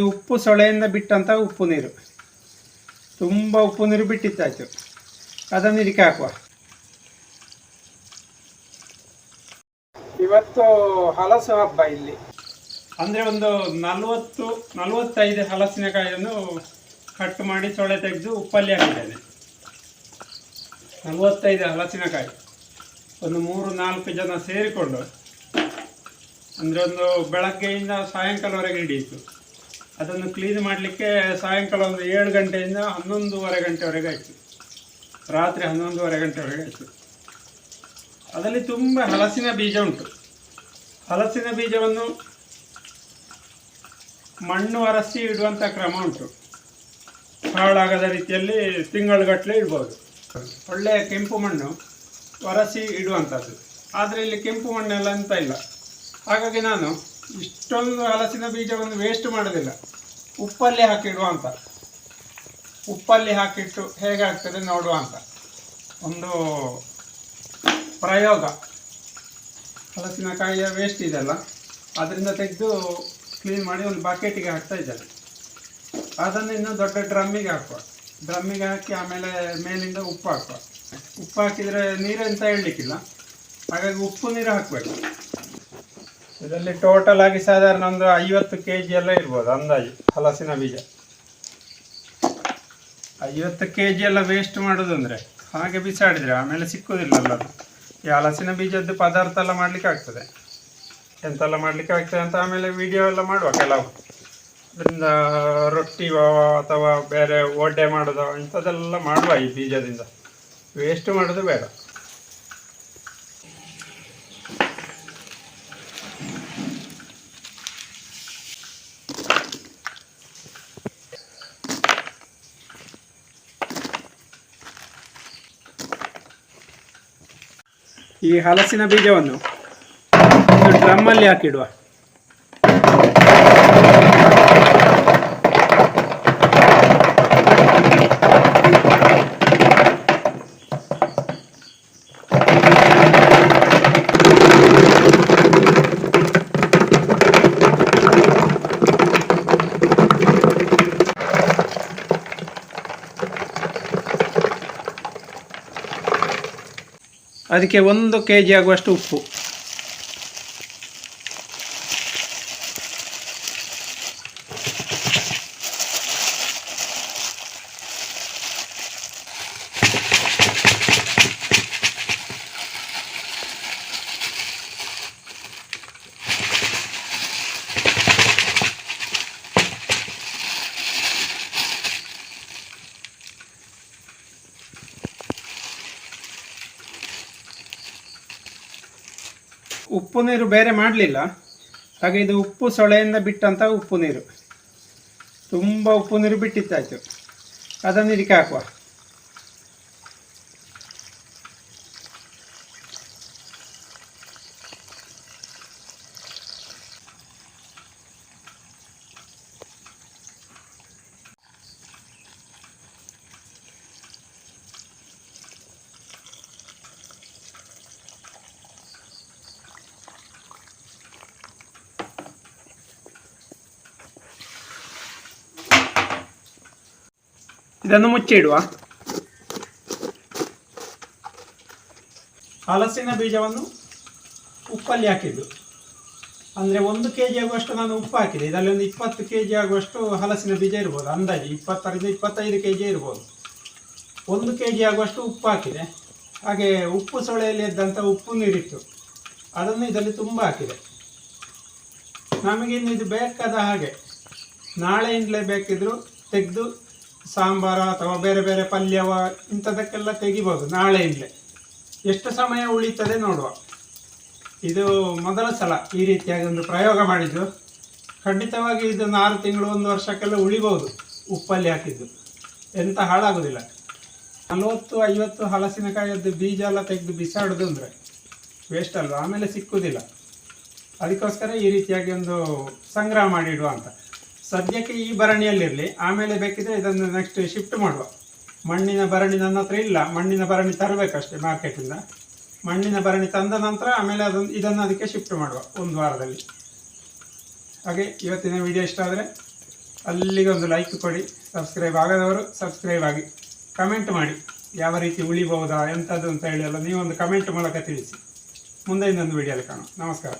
ಉಪ್ಪು ಸೊಳೆಯಿಂದ ಬಿಟ್ಟಂಥ ಉಪ್ಪು ನೀರು. ತುಂಬ ಉಪ್ಪು ನೀರು ಬಿಟ್ಟಿತ್ತಾಯ್ತು ಅದನ್ನು ಇದಕ್ಕೆ ಹಾಕುವ. ಇವತ್ತು ಹಲಸು ಹಬ್ಬ ಇಲ್ಲಿ. ಅಂದರೆ ಒಂದು ನಲವತ್ತು ನಲವತ್ತೈದು ಹಲಸಿನಕಾಯಿಯನ್ನು ಕಟ್ ಮಾಡಿ ಸೊಳೆ ತೆಗೆದು ಉಪ್ಪಲ್ಲಿ ಹಾಕಿದ್ದೇನೆ. ನಲವತ್ತೈದು ಹಲಸಿನಕಾಯಿ. ಒಂದು ಮೂರು ನಾಲ್ಕು ಜನ ಸೇರಿಕೊಂಡು ಅಂದರೆ ಒಂದು ಬೆಳಗ್ಗೆಯಿಂದ ಸಾಯಂಕಾಲವರೆಗೆ ಹಿಡಿಯಿತು. ಅದನ್ನು ಕ್ಲೀನ್ ಮಾಡಲಿಕ್ಕೆ ಸಾಯಂಕಾಲ ಒಂದು ಏಳು ಗಂಟೆಯಿಂದ ಹನ್ನೊಂದೂವರೆ ಗಂಟೆವರೆಗೆ ಆಯಿತು. ರಾತ್ರಿ ಹನ್ನೊಂದೂವರೆ ಗಂಟೆವರೆಗೆ ಆಯಿತು. ಅದರಲ್ಲಿ ತುಂಬ ಹಲಸಿನ ಬೀಜ ಉಂಟು. ಹಲಸಿನ ಬೀಜವನ್ನು ಮಣ್ಣು ಅರಸಿ ಇಡುವಂಥ ಕ್ರಮ ಉಂಟು. ಹಾಳಾಗದ ರೀತಿಯಲ್ಲಿ ತಿಂಗಳುಗಟ್ಟಲೆ ಇಡ್ಬೋದು. ಒಳ್ಳೆಯ ಕೆಂಪು ಮಣ್ಣು ಒರಸಿ ಇಡುವಂಥದ್ದು ಆದರೆ ಇಲ್ಲಿ ಕೆಂಪು ಮಣ್ಣೆಲ್ಲ ಅಂತ ಇಲ್ಲ. ಹಾಗಾಗಿ ನಾನು ಇಷ್ಟೊಂದು ಹಲಸಿನ ಬೀಜವನ್ನು ವೇಸ್ಟ್ ಮಾಡೋದಿಲ್ಲ. ಉಪ್ಪಲ್ಲಿ ಹಾಕಿಡುವ ಅಂತ. ಉಪ್ಪಲ್ಲಿ ಹಾಕಿಟ್ಟು ಹೇಗಾಗ್ತದೆ ನೋಡುವ ಅಂತ. ಒಂದು ಪ್ರಯೋಗ. ಹಲಸಿನಕಾಯಿಯ ವೇಸ್ಟ್ ಇದೆಲ್ಲ. ಅದರಿಂದ ತೆಗೆದು ಕ್ಲೀನ್ ಮಾಡಿ ಒಂದು ಬಕೆಟಿಗೆ ಹಾಕ್ತಾ ಇದ್ದಾರೆ ಅದನ್ನು ಇನ್ನೂ ದೊಡ್ಡ ಡ್ರಮ್ಮಿಗೆ ಹಾಕುವ. ಡ್ರಮ್ಮಿಗೆ ಹಾಕಿ ಆಮೇಲೆ ಮೇಲಿಂದ ಉಪ್ಪು ಹಾಕುವ. ಉಪ್ಪು ಹಾಕಿದರೆ ಅಂತ ಹೇಳಲಿಕ್ಕಿಲ್ಲ. ಹಾಗಾಗಿ ಉಪ್ಪು ನೀರು ಹಾಕಬೇಕು. ಇದರಲ್ಲಿ ಟೋಟಲ್ ಆಗಿ ಸಾಧಾರಣ ಒಂದು ಐವತ್ತು ಕೆ ಜಿ ಎಲ್ಲ ಇರ್ಬೋದು ಅಂದಾಜು, ಹಲಸಿನ ಬೀಜ. ಐವತ್ತು ಕೆ ಜಿ ಎಲ್ಲ ವೇಸ್ಟ್ ಮಾಡೋದು ಅಂದರೆ ಹಾಗೆ ಬಿಸಾಡಿದರೆ ಆಮೇಲೆ ಸಿಕ್ಕುವುದಿಲ್ಲಲ್ಲ ಈ ಹಲಸಿನ ಬೀಜದ್ದು ಪದಾರ್ಥ ಎಲ್ಲ ಮಾಡಲಿಕ್ಕೆ ಆಗ್ತದೆ. ಎಂತೆಲ್ಲ ಮಾಡಲಿಕ್ಕೆ ಆಗ್ತದೆ ಅಂತ ಆಮೇಲೆ ವಿಡಿಯೋ ಎಲ್ಲ ಮಾಡುವ ಕೆಲವು. ಅದರಿಂದ ರೊಟ್ಟಿ ಅಥವಾ ಬೇರೆ ಒಡ್ಡೆ ಮಾಡೋದು, ಇಂಥದ್ದೆಲ್ಲ ಮಾಡುವ ಈ ಬೀಜದಿಂದ. ವೇಸ್ಟ್ ಮಾಡೋದು ಬೇಡ. ಈ ಹಲಸಿನ ಬೀಜವನ್ನು ಒಂದು ಡ್ರಮ್ಮಲ್ಲಿ ಹಾಕಿಡುವ. ಅದಕ್ಕೆ ಒಂದು ಕೆ ಜಿ ಆಗುವಷ್ಟು ಉಪ್ಪು ಉಪ್ಪು ನೀರು ಬೇರೆ ಮಾಡಲಿಲ್ಲ. ಹಾಗೆ ಇದು ಉಪ್ಪು ಸೊಳೆಯಿಂದ ಬಿಟ್ಟಂಥ ಉಪ್ಪು ನೀರು. ತುಂಬ ಉಪ್ಪು ನೀರು ಬಿಟ್ಟಿತ್ತಾಯಿತು ಅದನ್ನು ಇದಕ್ಕೆ ಹಾಕುವ. ಇದನ್ನು ಮುಚ್ಚಿಡುವ. ಹಲಸಿನ ಬೀಜವನ್ನು ಉಪ್ಪಲ್ಲಿ ಹಾಕಿದ್ದು. ಅಂದರೆ ಒಂದು ಕೆ ಜಿ ಆಗುವಷ್ಟು ನಾನು ಉಪ್ಪು ಹಾಕಿದೆ. ಇದರಲ್ಲಿ ಒಂದು ಇಪ್ಪತ್ತು ಕೆ ಜಿ ಆಗುವಷ್ಟು ಹಲಸಿನ ಬೀಜ ಇರ್ಬೋದು. ಅಂದಾಜು ಇಪ್ಪತ್ತರಿಂದ ಇಪ್ಪತ್ತೈದು ಕೆ ಜಿ ಇರ್ಬೋದು. ಒಂದು ಕೆ ಜಿ ಆಗುವಷ್ಟು ಉಪ್ಪು ಹಾಕಿದೆ. ಹಾಗೆ ಉಪ್ಪು ಸೊಳೆಯಲ್ಲಿ ಇದ್ದಂಥ ಉಪ್ಪು ನೀರಿತ್ತು ಅದನ್ನು ಇದರಲ್ಲಿ ತುಂಬ ಹಾಕಿದೆ. ನಮಗಿನ್ನು ಇದು ಬೇಕಾದ ಹಾಗೆ ನಾಳೆಯಿಂದಲೇ ಬೇಕಿದ್ರು ತೆಗೆದು ಸಾಂಬಾರ ಅಥವಾ ಬೇರೆ ಬೇರೆ ಪಲ್ಯವ ಇಂಥದಕ್ಕೆಲ್ಲ ತೆಗಿಬೋದು ನಾಳೆಯಿಂದಲೇ ಎಷ್ಟು ಸಮಯ ಉಳಿತದೆ ನೋಡುವ. ಇದು ಮೊದಲ ಸಲ ಈ ರೀತಿಯಾಗಿ ಒಂದು ಪ್ರಯೋಗ ಮಾಡಿದ್ದು. ಖಂಡಿತವಾಗಿ ಇದನ್ನು ಆರು ತಿಂಗಳು, ಒಂದು ವರ್ಷಕ್ಕೆಲ್ಲ ಉಳಿಬೋದು ಉಪ್ಪಲ್ಲಿ ಹಾಕಿದ್ದು. ಎಂತ ಹಾಳಾಗೋದಿಲ್ಲ. ನಲವತ್ತು, ಐವತ್ತು ಹಲಸಿನಕಾಯದ್ದು ಬೀಜ ಎಲ್ಲ ತೆಗೆದು ಬಿಸಾಡೋದು ಅಂದರೆ ವೇಸ್ಟ್ ಅಲ್ವಾ? ಆಮೇಲೆ ಸಿಕ್ಕುವುದಿಲ್ಲ ಅದಕ್ಕೋಸ್ಕರ ಈ ರೀತಿಯಾಗಿ ಒಂದು ಸಂಗ್ರಹ ಮಾಡಿಡುವ ಅಂತ. ಸದ್ಯಕ್ಕೆ ಈ ಭರಣಿಯಲ್ಲಿರಲಿ. ಆಮೇಲೆ ಬೇಕಿದ್ರೆ ಇದನ್ನು ನೆಕ್ಸ್ಟ್ ಶಿಫ್ಟ್ ಮಾಡುವ. ಮಣ್ಣಿನ ಭರಣಿ ನನ್ನ ಹತ್ರ ಇಲ್ಲ. ಮಣ್ಣಿನ ಭರಣಿ ತರಬೇಕಷ್ಟೇ ಮಾರ್ಕೆಟಿಂದ ಮಣ್ಣಿನ ಭರಣಿ ತಂದ ನಂತರ ಆಮೇಲೆ ಅದನ್ನು ಇದನ್ನು ಅದಕ್ಕೆ ಶಿಫ್ಟ್ ಮಾಡುವ ಒಂದು ವಾರದಲ್ಲಿ. ಹಾಗೆ ಇವತ್ತಿನ ವಿಡಿಯೋ ಇಷ್ಟ ಆದರೆ ಅಲ್ಲಿಗೆ ಒಂದು ಲೈಕ್ ಕೊಡಿ. ಸಬ್ಸ್ಕ್ರೈಬ್ ಆಗದವರು ಸಬ್ಸ್ಕ್ರೈಬ್ ಆಗಿ. ಕಮೆಂಟ್ ಮಾಡಿ. ಯಾವ ರೀತಿ ಉಳಿಬಹುದಾ ಎಂಥದ್ದು ಅಂತ ಹೇಳಿ ಅಲ್ಲ ನೀವೊಂದು ಕಮೆಂಟ್ ಮೂಲಕ ತಿಳಿಸಿ. ಮುಂದೆ ಇನ್ನೊಂದು ವಿಡಿಯೋಲ್ಲಿ ಕಾಣೋಣ ನಮಸ್ಕಾರ.